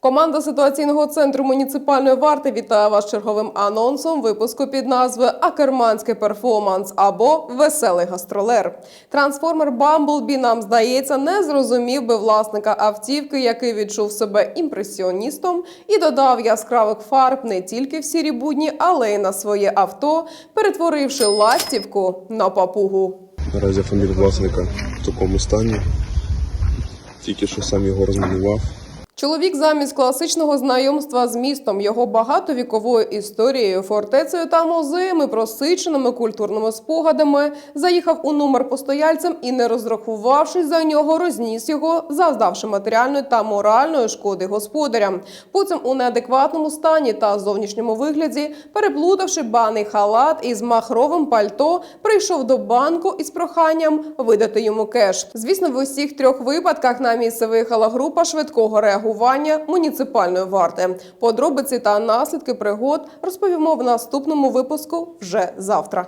Команда ситуаційного центру муніципальної варти вітає вас черговим анонсом випуску під назвою Акерманський перформанс або Веселий гастролер. Трансформер Бамблбі нам здається не зрозумів би власника автівки, який відчув себе імпресіоністом і додав яскравих фарб не тільки в сірі будні, але й на своє авто, перетворивши ластівку на папугу. Наразі автомобіль власника в такому стані. Тільки що сам його розмінував. Чоловік замість класичного знайомства з містом, його багатовіковою історією, фортецею та музеями, просиченими культурними спогадами, заїхав у номер постояльцем і, не розрахувавшись за нього, розніс його, завдавши матеріальної та моральної шкоди господарям. Потім у неадекватному стані та зовнішньому вигляді, переплутавши баний халат із махровим пальто, прийшов до банку із проханням видати йому кеш. Звісно, в усіх трьох випадках на місце виїхала група швидкого реагування муніципальної варти. Подробиці та наслідки пригод розповімо в наступному випуску вже завтра.